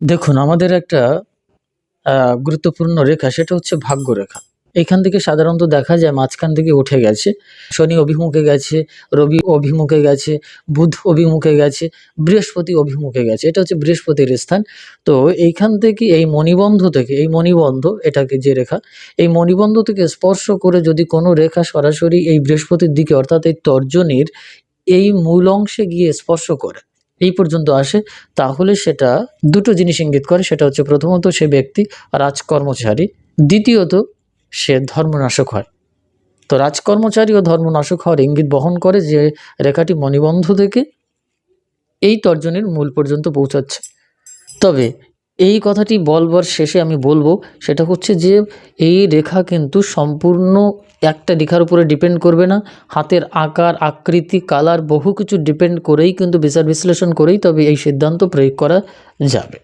দেখুন, আমাদের একটা গুরুত্বপূর্ণ রেখা, সেটা হচ্ছে ভাগ্য রেখা এখান থেকে সাধারণত দেখা যায় মাঝখান থেকে উঠে গেছে। শনি অভিমুখে গেছে, রবি অভিমুখে গেছে, বুধ অভিমুখে গেছে, বৃহস্পতি অভিমুখে গেছে। এটা হচ্ছে বৃহস্পতির স্থান। তো এইখান থেকে এই মণিবন্ধ থেকে, এই মণিবন্ধ, এটাকে যে রেখা, এই মণিবন্ধ থেকে স্পর্শ করে যদি কোনো রেখা সরাসরি এই বৃহস্পতির দিকে, অর্থাৎ এই তর্জনীর, এই মূল অংশে গিয়ে স্পর্শ করে এই পর্যন্ত আসে, তাহলে সেটা দুটো জিনিস ইঙ্গিত করে, সেটা হচ্ছে প্রথমত সে ব্যক্তি রাজকর্মচারী, দ্বিতীয়ত সে ধর্মনাশক হয়। তো রাজকর্মচারী ও ধর্মনাশক হওয়ার ইঙ্গিত বহন করে যে রেখাটি মণিবন্ধ থেকে এই তর্জনের মূল পর্যন্ত পৌঁছাচ্ছে। তবে এই কথাটি বলবার শেষে আমি বলব, সেটা হচ্ছে যে এই রেখা কিন্তু সম্পূর্ণ একটা রেখার উপরে ডিপেন্ড করবে না। হাতের আকার, আকৃতি কালার বহু কিছু ডিপেন্ড করেই কিন্তু বিচার বিশ্লেষণ করেই তবে এই সিদ্ধান্ত প্রয়োগ করা যাবে।